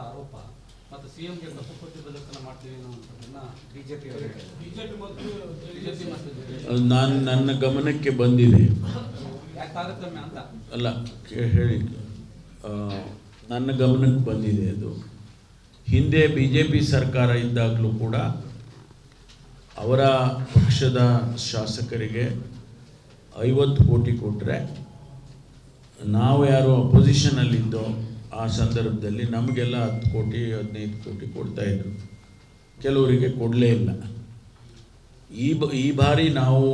ಆರೋಪ. ಮತ್ತು ಸಿಎಂಗೆ ಕಪ್ಪು ಕೊಟ್ಟು ಪ್ರದರ್ಶನ ಮಾಡ್ತೀವಿ ಅನ್ನುವಂಥದ್ದನ್ನ ಬಿಜೆಪಿ ಬಿಜೆಪಿ ಮತ್ತು ಬಿಜೆಪಿ ಮತ್ತು ಅದು ನಾನು ನನ್ನ ಗಮನಕ್ಕೆ ಬಂದಿದೆ. ಯಾಕೆ ತಾರತಮ್ಯ ಅಂತ? ಅಲ್ಲ ಕೇ- ಹೇಳಿ. ಆ, ನನ್ನ ಗಮನಕ್ಕೆ ಬಂದಿದೆ ಅದು. ಹಿಂದೆ ಬಿ ಜೆ ಪಿ ಸರ್ಕಾರ ಇದ್ದಾಗಲೂ ಕೂಡ ಅವರ ಪಕ್ಷದ ಶಾಸಕರಿಗೆ ಐವತ್ತು ಕೋಟಿ ಕೊಟ್ಟರೆ ನಾವು ಯಾರು ಅಪೋಸಿಷನಲ್ಲಿದ್ದೋ ಆ ಸಂದರ್ಭದಲ್ಲಿ ನಮಗೆಲ್ಲ ಹತ್ತು ಕೋಟಿ, ಹದಿನೈದು ಕೋಟಿ ಕೊಡ್ತಾಯಿದ್ರು ಕೆಲವರಿಗೆ ಕೊಡಲೇ ಇಲ್ಲ. ಈ ಬ, ಈ ಬಾರಿ ನಾವು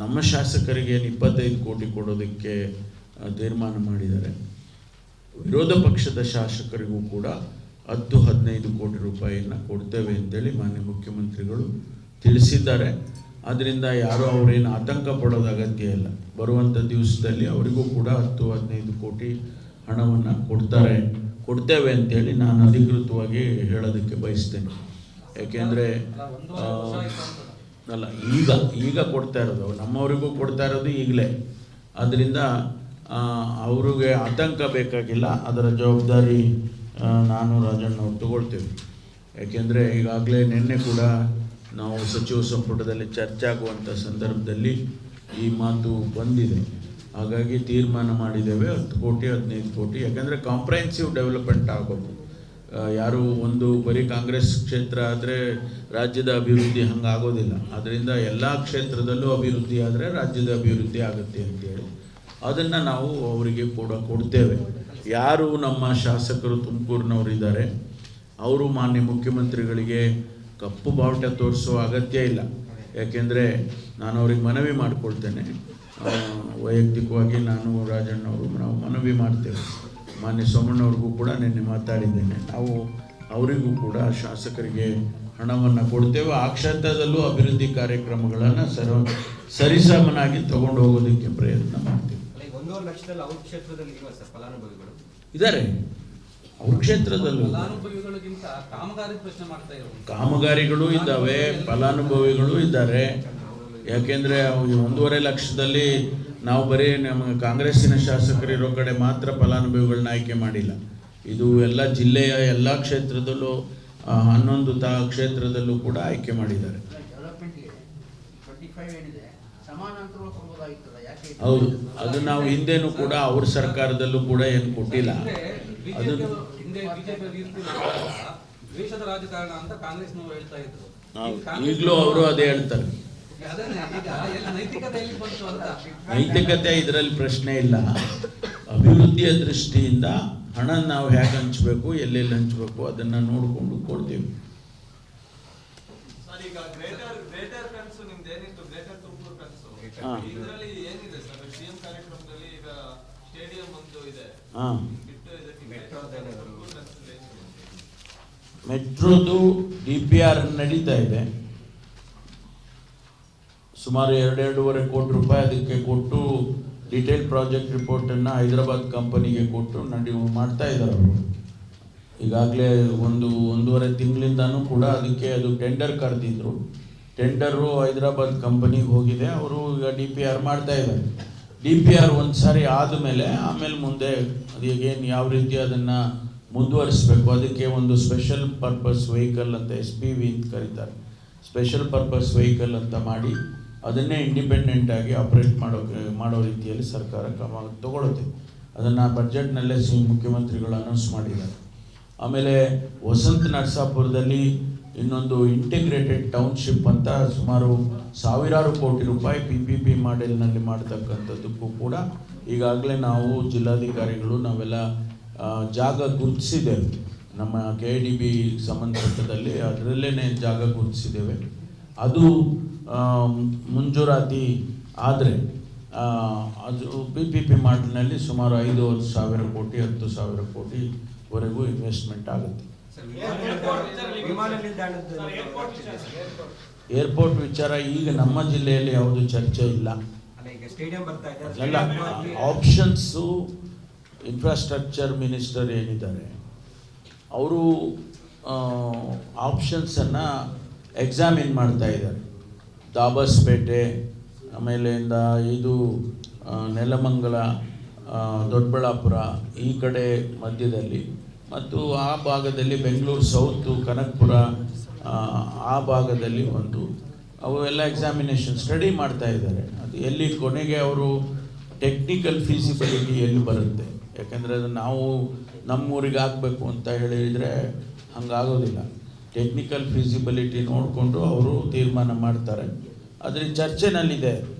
ನಮ್ಮ ಶಾಸಕರಿಗೆ ಏನು ಇಪ್ಪತ್ತೈದು ಕೋಟಿ ಕೊಡೋದಕ್ಕೆ ತೀರ್ಮಾನ ಮಾಡಿದ್ದಾರೆ. ವಿರೋಧ ಪಕ್ಷದ ಶಾಸಕರಿಗೂ ಕೂಡ ಹತ್ತು, ಹದಿನೈದು ಕೋಟಿ ರೂಪಾಯಿಯನ್ನು ಕೊಡ್ತೇವೆ ಅಂತೇಳಿ ಮಾನ್ಯ ಮುಖ್ಯಮಂತ್ರಿಗಳು ತಿಳಿಸಿದ್ದಾರೆ. ಆದ್ದರಿಂದ ಯಾರೂ ಅವರೇನು ಆತಂಕ ಪಡೋದು ಅಗತ್ಯ ಇಲ್ಲ. ಬರುವಂಥ ದಿವಸದಲ್ಲಿ ಅವರಿಗೂ ಕೂಡ ಹತ್ತು, ಹದಿನೈದು ಕೋಟಿ ಹಣವನ್ನು ಕೊಡ್ತಾರೆ. ಕೊಡ್ತೇವೆ ಅಂತೇಳಿ ನಾನು ಅಧಿಕೃತವಾಗಿ ಹೇಳೋದಕ್ಕೆ ಬಯಸ್ತೇನೆ. ಯಾಕೆಂದರೆ ಅಲ್ಲ ಈಗ ಈಗ ಕೊಡ್ತಾ ಇರೋದು. ನಮ್ಮವರಿಗೂ ಕೊಡ್ತಾ ಇರೋದು ಈಗಲೇ. ಅದರಿಂದ ಅವ್ರಿಗೆ ಆತಂಕ ಬೇಕಾಗಿಲ್ಲ. ಅದರ ಜವಾಬ್ದಾರಿ ನಾನು ರಾಜಣ್ಣ ಅವ್ರು ತಗೊಳ್ತೇವೆ. ಯಾಕೆಂದರೆ ಈಗಾಗಲೇ ನಿನ್ನೆ ಕೂಡ ನಾವು ಸಚಿವ ಸಂಪುಟದಲ್ಲಿ ಚರ್ಚೆ ಆಗುವಂಥ ಸಂದರ್ಭದಲ್ಲಿ ಈ ಮಾತು ಬಂದಿದೆ. ಹಾಗಾಗಿ ತೀರ್ಮಾನ ಮಾಡಿದ್ದೇವೆ. ಹತ್ತು ಕೋಟಿ, ಹದಿನೈದು ಕೋಟಿ. ಯಾಕೆಂದರೆ ಕಾಂಪ್ರಹೆನ್ಸಿವ್ ಡೆವಲಪ್ಮೆಂಟ್ ಆಗೋದು ಯಾರು ಒಂದು ಬರೀ ಕಾಂಗ್ರೆಸ್ ಕ್ಷೇತ್ರ ಆದರೆ ರಾಜ್ಯದ ಅಭಿವೃದ್ಧಿ ಹಂಗೆ ಆಗೋದಿಲ್ಲ ಅದರಿಂದ ಎಲ್ಲ ಕ್ಷೇತ್ರದಲ್ಲೂ ಅಭಿವೃದ್ಧಿ ಆದರೆ ರಾಜ್ಯದ ಅಭಿವೃದ್ಧಿ ಆಗುತ್ತೆ ಅಂತೇಳಿ ಅದನ್ನು ನಾವು ಅವರಿಗೆ ಕೂಡ ಕೊಡ್ತೇವೆ. ಯಾರು ನಮ್ಮ ಶಾಸಕರು ತುಮಕೂರಿನವರಿದ್ದಾರೆ ಅವರು ಮಾನ್ಯ ಮುಖ್ಯಮಂತ್ರಿಗಳಿಗೆ ಕಪ್ಪು ಬಾವುಟ ತೋರಿಸುವ ಅಗತ್ಯ ಇಲ್ಲ. ಯಾಕೆಂದರೆ ನಾನು ಅವ್ರಿಗೆ ಮನವಿ ಮಾಡಿಕೊಳ್ತೇನೆ. ವೈಯಕ್ತಿಕವಾಗಿ ನಾನು ರಾಜಣ್ಣವರು ನಾವು ಮನವಿ ಮಾಡ್ತೇವೆ. ಮಾನ್ಯ ಸೋಮಣ್ಣವ್ರಿಗೂ ಕೂಡ ನಿನ್ನೆ ಮಾತಾಡಿದ್ದೇನೆ. ನಾವು ಅವರಿಗೂ ಕೂಡ ಶಾಸಕರಿಗೆ ಹಣವನ್ನು ಕೊಡ್ತೇವೆ. ಆ ಕ್ಷೇತ್ರದಲ್ಲೂ ಅಭಿವೃದ್ಧಿ ಕಾರ್ಯಕ್ರಮಗಳನ್ನು ಸರ ಸರಿಸಮನಾಗಿ ತಗೊಂಡು ಹೋಗೋದಕ್ಕೆ ಪ್ರಯತ್ನ ಮಾಡ್ತೇವೆ. ಇದ್ದಾರೆ ಅವ್ರ ಕ್ಷೇತ್ರದಲ್ಲೂ ಕಾಮಗಾರಿಗಳು ಇದ್ದಾವೆ ಫಲಾನುಭವಿಗಳು ಇದ್ದಾರೆ. ಯಾಕೆಂದರೆ ಒಂದೂವರೆ ಲಕ್ಷದಲ್ಲಿ ನಾವು ಬರೀ ನಮ್ಮ ಕಾಂಗ್ರೆಸ್ಸಿನ ಶಾಸಕರಿರೋ ಕಡೆ ಮಾತ್ರ ಫಲಾನುಭವಿಗಳನ್ನ ಆಯ್ಕೆ ಮಾಡಿಲ್ಲ. ಇದು ಎಲ್ಲ ಜಿಲ್ಲೆಯ ಎಲ್ಲ ಕ್ಷೇತ್ರದಲ್ಲೂ ಹನ್ನೊಂದು ತಾ ಕ್ಷೇತ್ರದಲ್ಲೂ ಕೂಡ ಆಯ್ಕೆ ಮಾಡಿದ್ದಾರೆ. ಹೌದು ಅದು ನಾವು ಹಿಂದೆನೂ ಕೂಡ ಅವ್ರ ಸರ್ಕಾರದಲ್ಲೂ ಕೂಡ ಏನು ಕೊಟ್ಟಿಲ್ಲ. ಈಗಲೂ ಅವರು ಅದೇ ಹೇಳ್ತಾರೆ. ನೈತಿಕತೆ ಎಲ್ಲಿ ಬಂತು ಅಂತ. ನೈತಿಕತೆ ಇದರಲ್ಲಿ ಪ್ರಶ್ನೆ ಇಲ್ಲ. ಅಭಿವೃದ್ಧಿಯ ದೃಷ್ಟಿಯಿಂದ ಹಣ ನಾವು ಹೇಗೆ ಹಂಚಬೇಕು ಎಲ್ಲೆಲ್ಲಿ ಹಂಚಬೇಕು ಅದನ್ನ ನೋಡಿಕೊಂಡು ಕೊಡ್ತೀವಿ. ಹಾ. ಮೆಟ್ರೋದು ಡಿ ಪಿ ಆರ್ ನಡೀತಾ ಇದೆ. ಸುಮಾರು ಎರಡೆರಡೂವರೆ ಕೋಟಿ ರೂಪಾಯಿ ಅದಕ್ಕೆ ಕೊಟ್ಟು ಡಿಟೇಲ್ ಪ್ರಾಜೆಕ್ಟ್ ರಿಪೋರ್ಟನ್ನು ಹೈದರಾಬಾದ್ ಕಂಪನಿಗೆ ಕೊಟ್ಟು ನಡಿ ಮಾಡ್ತಾ ಇದ್ದಾರೆ ಅವರು. ಈಗಾಗಲೇ ಒಂದು ಒಂದೂವರೆ ತಿಂಗಳಿಂದನೂ ಕೂಡ ಅದಕ್ಕೆ ಅದು ಟೆಂಡರ್ ಕರೆದಿದ್ರು. ಟೆಂಡರು ಹೈದರಾಬಾದ್ ಕಂಪನಿಗೆ ಹೋಗಿದೆ. ಅವರು ಈಗ ಡಿ ಪಿ ಆರ್ ಮಾಡ್ತಾ ಇದ್ದಾರೆ. ಡಿ ಪಿ ಆರ್ ಒಂದು ಸಾರಿ ಆದಮೇಲೆ ಆಮೇಲೆ ಮುಂದೆ ಅದು ಹೇಗೇನು ಯಾವ ರೀತಿ ಅದನ್ನು ಮುಂದುವರಿಸಬೇಕು? ಅದಕ್ಕೆ ಒಂದು ಸ್ಪೆಷಲ್ ಪರ್ಪಸ್ ವೆಹಿಕಲ್ ಅಂತ ಎಸ್ ಪಿ ವಿ ಅಂತ ಕರೀತಾರೆ. ಸ್ಪೆಷಲ್ ಪರ್ಪಸ್ ವೆಹಿಕಲ್ ಅಂತ ಮಾಡಿ ಅದನ್ನೇ ಇಂಡಿಪೆಂಡೆಂಟ್ ಆಗಿ ಆಪರೇಟ್ ಮಾಡೋ ಮಾಡೋ ರೀತಿಯಲ್ಲಿ ಸರ್ಕಾರ ಕ್ರಮ ತಗೊಳುತ್ತೆ. ಅದನ್ನು ಬಜೆಟ್ನಲ್ಲೇ ಸಿ ಮುಖ್ಯಮಂತ್ರಿಗಳು ಅನೌನ್ಸ್ ಮಾಡಿದ್ದಾರೆ. ಆಮೇಲೆ ವಸಂತ ನರಸಾಪುರದಲ್ಲಿ ಇನ್ನೊಂದು ಇಂಟಿಗ್ರೇಟೆಡ್ ಟೌನ್ಶಿಪ್ ಅಂತ ಸುಮಾರು ಸಾವಿರಾರು ಕೋಟಿ ರೂಪಾಯಿ ಪಿ ಪಿ ಪಿ ಮಾಡೆಲ್ನಲ್ಲಿ ಮಾಡ್ತಕ್ಕಂಥದ್ದಕ್ಕೂ ಕೂಡ ಈಗಾಗಲೇ ನಾವು ಜಿಲ್ಲಾಧಿಕಾರಿಗಳು ನಾವೆಲ್ಲ ಜಾಗ ಗುರುತಿಸಿದ್ದೇವೆ. ನಮ್ಮ ಕೆ ಡಿ ಬಿ ಸಂಬಂಧಪಟ್ಟದಲ್ಲಿ ಅದರಲ್ಲೇ ಜಾಗ ಗುರುತಿಸಿದ್ದೇವೆ. ಅದು ಮುಂಜೂರಾತಿ ಆದರೆ ಅದು ಪಿ ಪಿ ಪಿ ಮಾಡೆಲ್ನಲ್ಲಿ ಸುಮಾರು ಐದು ಸಾವಿರ ಕೋಟಿ, ಹತ್ತು ಸಾವಿರ ಕೋಟಿವರೆಗೂ ಇನ್ವೆಸ್ಟ್ಮೆಂಟ್ ಆಗುತ್ತೆ. ಏರ್ಪೋರ್ಟ್ ವಿಚಾರ ಈಗ ನಮ್ಮ ಜಿಲ್ಲೆಯಲ್ಲಿ ಯಾವುದು ಚರ್ಚೆ ಇಲ್ಲ. ಅಲ್ಲ ಈಗ ಸ್ಟೇಡಿಯಂ ಬರ್ತಾ ಇದೆ. ಎಲ್ಲ ಸ್ಟೇಡಿಯಂ ಆಪ್ಷನ್ಸು ಇನ್ಫ್ರಾಸ್ಟ್ರಕ್ಚರ್ ಮಿನಿಸ್ಟರ್ ಏನಿದ್ದಾರೆ ಅವರು ಆಪ್ಷನ್ಸನ್ನು ಎಕ್ಸಾಮಿನ್ ಮಾಡ್ತಾ ಇದ್ದಾರೆ. ದಾಬಸ್ಪೇಟೆ ಆಮೇಲೆಯಿಂದ ಇದು ನೆಲಮಂಗಲ ದೊಡ್ಡಬಳ್ಳಾಪುರ ಈ ಕಡೆ ಮಧ್ಯದಲ್ಲಿ. ಮತ್ತು ಆ ಭಾಗದಲ್ಲಿ ಬೆಂಗಳೂರು ಸೌತು ಕನಕಪುರ ಆ, ಭಾಗದಲ್ಲಿ ಒಂದು. ಅವೆಲ್ಲ ಎಕ್ಸಾಮಿನೇಷನ್ ಸ್ಟಡಿ ಮಾಡ್ತಾ ಇದ್ದಾರೆ. ಅದು ಎಲ್ಲಿ ಕೊನೆಗೆ ಅವರು ಟೆಕ್ನಿಕಲ್ ಫೀಸಿಬಿಲಿಟಿ ಎಲ್ಲಿ ಬರುತ್ತೆ? ಯಾಕೆಂದರೆ ಅದು ನಾವು ನಮ್ಮೂರಿಗೆ ಆಗಬೇಕು ಅಂತ ಹೇಳಿದರೆ ಹಂಗಾಗೋದಿಲ್ಲ. ಟೆಕ್ನಿಕಲ್ ಫೀಸಿಬಿಲಿಟಿ ನೋಡಿಕೊಂಡು ಅವರು ತೀರ್ಮಾನ ಮಾಡ್ತಾರೆ. ಆದರೆ ಚರ್ಚೆನಲ್ಲಿದೆ.